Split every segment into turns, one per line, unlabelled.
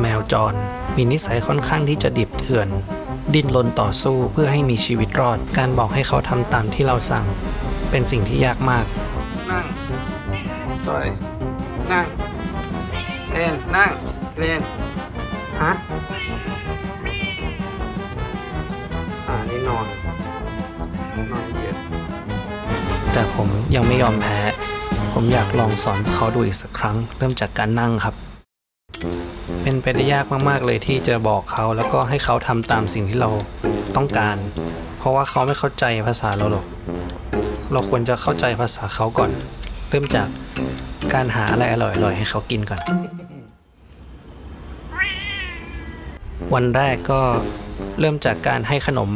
แมวจร มีนิสัยค่อนข้างที่จะดิบเถื่อน ดิ้นรนต่อสู้เพื่อให้มีชีวิตรอด การบอกให้เขาทำตามที่เราสั่ง เป็นสิ่งที่ยากมาก
นั่งต่อยนั่งเรียนนั่งเรียนฮะอ่านี่นอนนอนเหยียด
แต่ผมยังไม่ยอมแพ้ ผมอยากลองสอนพวกเขาดูอีกสักครั้ง เริ่มจากการนั่งครับ เป็นไปได้ยากมากๆเลยที่จะบอกเขาแล้วก็ให้เขาทำตามสิ่งที่เราต้องการ เพราะว่าเขาไม่เข้าใจภาษาเราหรอก เราควรจะเข้าใจภาษาเขาก่อน เริ่มจากการหาอะไรอร่อยๆให้เขากินก่อน วันแรกก็เริ่มจากการให้ขนม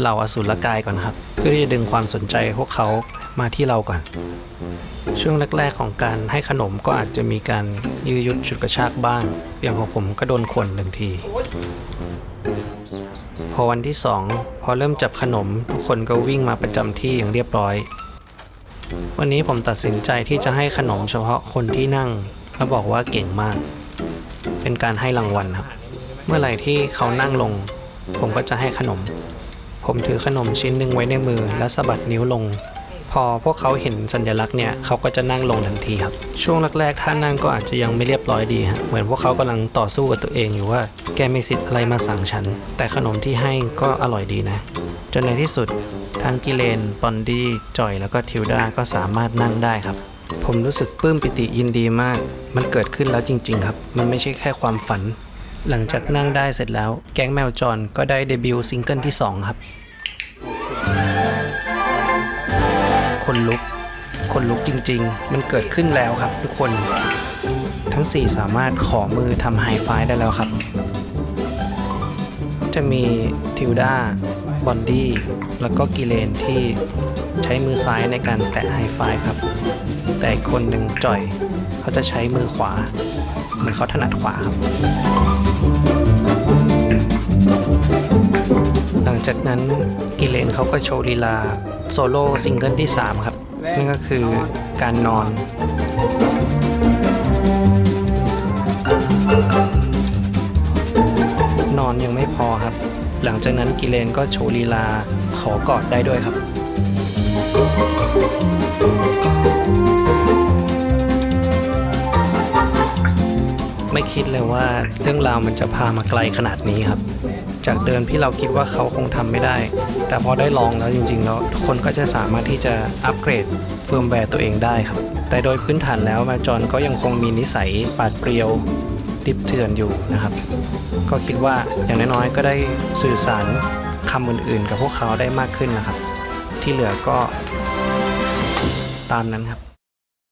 เหล่าอสูรกายก่อนครับ เพื่อที่จะดึงความสนใจพวกเขามาที่เราก่อน ช่วงแรกๆของการให้ขนมก็อาจจะมีการยื้อยุดฉุดกระชากบ้าง อย่างของผมก็โดนข่วนหนึ่งที พอวันที่สองพอเริ่มจับขนมทุกคนก็วิ่งมาประจำที่อย่างเรียบร้อย วันนี้ผมตัดสินใจที่จะให้ขนมเฉพาะคนที่นั่งแล้วบอกว่าเก่งมาก เป็นการให้รางวัลครับ เมื่อไหร่ที่เขานั่งลง ผมก็จะให้ขนม ผมถือขนมชิ้นหนึ่งไว้ในมือแล้วสะบัดนิ้วลง พอพวกเขาเห็นสัญลักษณ์เนี่ยเขาก็จะนั่งลงทันทีครับ ช่วงแรกๆถ้านั่งก็อาจจะยังไม่เรียบร้อยดีฮะเหมือนพวกเขากำลังต่อสู้กับตัวเองอยู่ว่า แกมีสิทธิ์อะไรมาสั่งฉัน แต่ขนมที่ให้ก็อร่อยดีนะ จนในที่สุดทั้งกิเลนปอนดี้จอยแล้วก็ทิวดาก็สามารถนั่งได้ครับผมรู้สึกปลื้มปิติยินดีมาก มันเกิดขึ้นแล้วจริง ๆ ครับ มันไม่ใช่แค่ความฝัน หลังจากนั่งได้เสร็จแล้ว แก๊งแมวจรก็ได้เดบิวต์ซิงเกิลที่ 2 ครับ คนลุก คนลุกจริง ๆ มันเกิดขึ้นแล้วครับทุกคน ทั้ง 4 สามารถขอมือทำไฮไฟได้แล้วครับ จะมีทิวดาบอนดี้แล้วก็กิเลนที่ใช้มือซ้ายในการแตะไฮไฟครับ แต่อีกคนหนึ่งจ่อย เขาจะใช้มือขวา เหมือนเขาถนัดขวาครับ จากนั้นกิเลนเขาก็โชว์ลีลาโซโล่ซิงเกิลที่ 3 ครับนั่นก็คือการนอนนอนยังไม่พอครับ หลังจากนั้นกิเลนก็โชว์ลีลาขอกอดได้ด้วยครับไม่คิดเลยว่าเรื่องราวมันจะพามาไกลขนาดนี้ครับ จากเดิมที่เราคิดว่าเขาคงทำไม่ได้ แต่พอได้ลองแล้วจริงๆแล้วคนก็จะสามารถที่จะอัปเกรดเฟิร์มแวร์ตัวเองได้ครับ แต่โดยพื้นฐานแล้วแมวจรก็ยังคงมีนิสัยปาดเปรียวดิบเถื่อนอยู่นะครับ ก็คิดว่าอย่างน้อยๆก็ได้สื่อสารคำอื่นๆ กับพวกเขาได้มากขึ้นนะครับ ที่เหลือก็ตามนั้นครับ